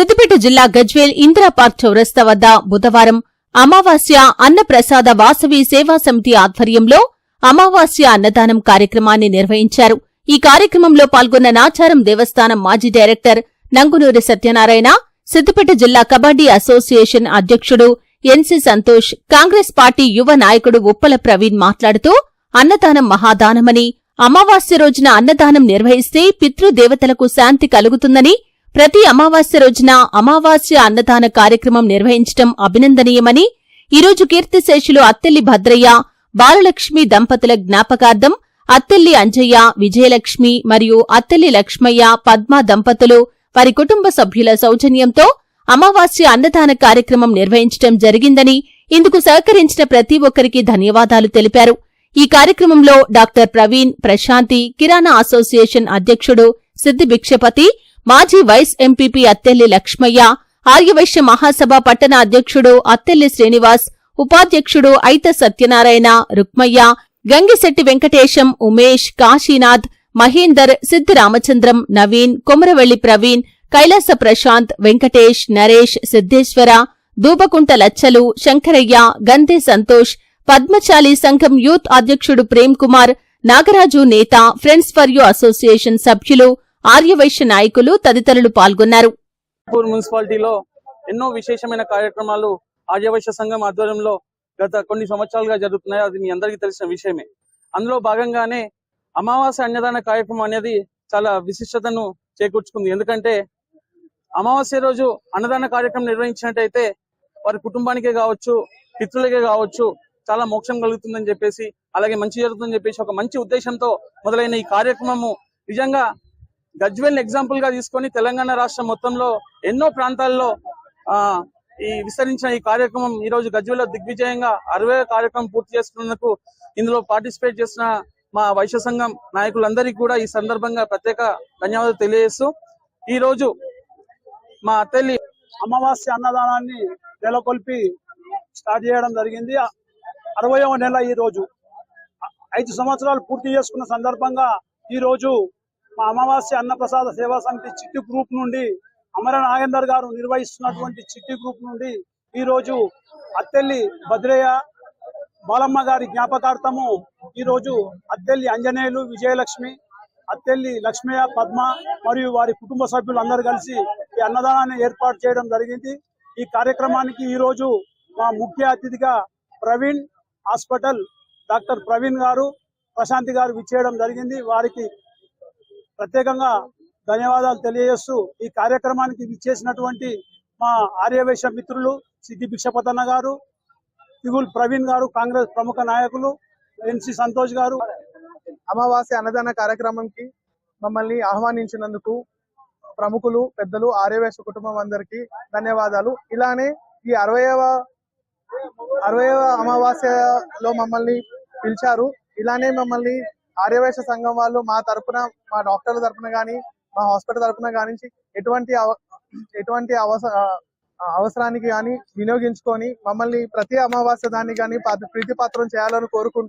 సిద్దిపేట జిల్లా గజ్వేల్ ఇందిరాపార్క్ చౌరస్తా వద్ద బుధవారం అమావాస్య అన్నప్రసాద వాసవి సేవా సమితి ఆధ్వర్యంలో అమావాస్య అన్నదానం కార్యక్రమాన్ని నిర్వహించారు. ఈ కార్యక్రమంలో పాల్గొన్న నాచారం దేవస్థానం మాజీ డైరెక్టర్ నంగునూరి సత్యనారాయణ సిద్దిపేట జిల్లా కబడ్డీ అసోసియేషన్ అధ్యక్షుడు ఎన్సి సంతోష్ కాంగ్రెస్ పార్టీ యువ నాయకుడు ఉప్పల ప్రవీణ్ మాట్లాడుతూ అన్నదానం మహాదానమని అమావాస్య రోజున అన్నదానం నిర్వహిస్తే పితృదేవతలకు శాంతి కలుగుతుందని ప్రతి అమావాస్య రోజున అమావాస్య అన్నదాన కార్యక్రమం నిర్వహించడం అభినందనీయమని ఈరోజు కీర్తిశేషులు అత్తెల్లి భద్రయ్య బాలలక్ష్మి దంపతుల జ్ఞాపకార్థం అత్తెల్లి అంజయ్య విజయలక్ష్మి మరియు అత్తెల్లి లక్ష్మయ్య పద్మ దంపతులు వారి కుటుంబ సభ్యుల సౌజన్యంతో అమావాస్య అన్నదాన కార్యక్రమం నిర్వహించడం జరిగిందని ఇందుకు సహకరించిన ప్రతి ఒక్కరికి ధన్యవాదాలు తెలిపారు. ఈ కార్యక్రమంలో డాక్టర్ ప్రవీణ్ ప్రశాంతి కిరాణా అసోసియేషన్ అధ్యక్షుడు సిద్ది భిక్షపతి మాజీ వైస్ ఎంపీపీ అత్తెల్లి లక్ష్మయ్య ఆర్యవైశ్య మహాసభ పట్టణ అధ్యక్షుడు అత్తెల్లి శ్రీనివాస్ ఉపాధ్యక్షుడు ఐత సత్యనారాయణ రుక్మయ్య గంగిశెట్టి వెంకటేశం ఉమేష్ కాశీనాథ్ మహేందర్ సిద్ధి రామచంద్రం నవీన్ కొమరవెల్లి ప్రవీణ్ కైలాస ప్రశాంత్ వెంకటేష్ నరేష్ సిద్ధేశ్వర దూబకుంట లచ్చలు శంకరయ్య గంధే సంతోష్ పద్మచాలి సంఘం యూత్ అధ్యక్షుడు ప్రేమ్ కుమార్ నాగరాజు నేత ఫ్రెండ్స్ ఫర్ యూ అసోసియేషన్ సభ్యులు ఆర్యవైశ్య నాయకులు తదితరులు పాల్గొన్నారు. మున్సిపాలిటీలో ఎన్నో విశేషమైన కార్యక్రమాలు ఆర్యవైశ్య సంఘం ఆధ్వర్యంలో గత కొన్ని సంవత్సరాలుగా జరుగుతున్నాయి. అది మీ అందరికీ తెలిసిన విషయమే. అందులో భాగంగానే అమావాస్య అన్నదాన కార్యక్రమం అనేది చాలా విశిష్టతను చేకూర్చుకుంది. ఎందుకంటే అమావాస్య రోజు అన్నదాన కార్యక్రమం నిర్వహించినట్టయితే వారి కుటుంబానికే కావచ్చు పితృలకే కావచ్చు చాలా మోక్షం కలుగుతుందని చెప్పేసి అలాగే మంచి జరుగుతుందని చెప్పేసి ఒక మంచి ఉద్దేశంతో మొదలైన ఈ కార్యక్రమము నిజంగా గజ్వెల్ ఎగ్జాంపుల్గా తీసుకొని తెలంగాణ రాష్ట్రం మొత్తంలో ఎన్నో ప్రాంతాల్లో ఆ ఈ విస్తరించిన ఈ కార్యక్రమం ఈ రోజు గజ్వెల్లో దిగ్విజయంగా అరవై కార్యక్రమం పూర్తి చేసుకున్నందుకు ఇందులో పార్టిసిపేట్ చేసిన మా వైశ్య సంఘం నాయకులందరికీ కూడా ఈ సందర్భంగా ప్రత్యేక ధన్యవాదాలు తెలియజేస్తూ ఈ రోజు మా తల్లి అమావాస్య అన్నదానాన్ని నెలకొల్పి స్టార్ట్ చేయడం జరిగింది. అరవయవ నెల ఈ రోజు. ఐదు సంవత్సరాలు పూర్తి చేసుకున్న సందర్భంగా ఈ రోజు మా అమావాస్య అన్నప్రసాద సేవా సమితి చిట్టి గ్రూప్ నుండి అమర నాగేందర్ గారు నిర్వహిస్తున్నటువంటి చిట్టి గ్రూప్ నుండి ఈ రోజు అత్తెల్లి భద్రయ్య బాలమ్మ గారి జ్ఞాపకార్థము ఈ రోజు అత్తెల్లి అంజనేయులు విజయలక్ష్మి అత్తెల్లి లక్ష్మయ్య పద్మ మరియు వారి కుటుంబ సభ్యులందరూ కలిసి ఈ అన్నదానాన్ని ఏర్పాటు చేయడం జరిగింది. ఈ కార్యక్రమానికి ఈ రోజు మా ముఖ్య అతిథిగా ప్రవీణ్ హాస్పిటల్ డాక్టర్ ప్రవీణ్ గారు ప్రశాంతి గారు విచ్చేయడం జరిగింది. వారికి ప్రత్యేకంగా ధన్యవాదాలు తెలియజేస్తూ ఈ కార్యక్రమానికి విచ్చేసినటువంటి మా ఆర్యవేశ మిత్రులు సిద్ధి భిక్షపతన్న గారు తిగుల్ ప్రవీణ్ గారు కాంగ్రెస్ ప్రముఖ నాయకులు ఎన్సి సంతోష్ గారు. అమావాస్య అన్నదాన కార్యక్రమంకి మమ్మల్ని ఆహ్వానించినందుకు ప్రముఖులు పెద్దలు ఆర్యవేశ కుటుంబం అందరికీ ధన్యవాదాలు. ఇలానే ఈ అరవైవ అరవైవ అమావాస్యలో మమ్మల్ని పిలిచారు. ఇలానే మమ్మల్ని ఆర్యవైశ్య సంఘం వాళ్ళు మా తరపున మా డాక్టర్ల తరపున కానీ మా హాస్పిటల్ తరపున కానీ ఎటువంటి అవ- ఎటువంటి అవసరానికి కానీ వినియోగించుకొని మమ్మల్ని ప్రతి అమావాస్య దాన్ని కానీ ప్రీతిపాత్రం చేయాలని కోరుకుంటూ